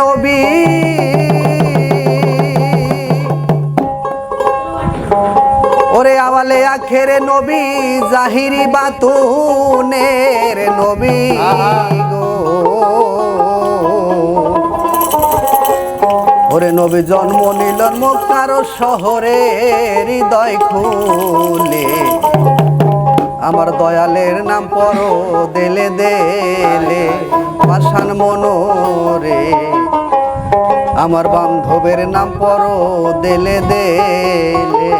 নবী। ওরে আওয়ালে আখের নবী, জাহিরি বাতুনের নবী ওরে নবী জন্ম নিলন মুক্তার শহরে হৃদয় খুলে। আমার দয়ালের নাম পর দেলে দেলে। ভাসান মনোরে। আমার বান্ধবের নাম পর দেলে দেলে।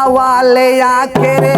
আওয়ালে আখেরে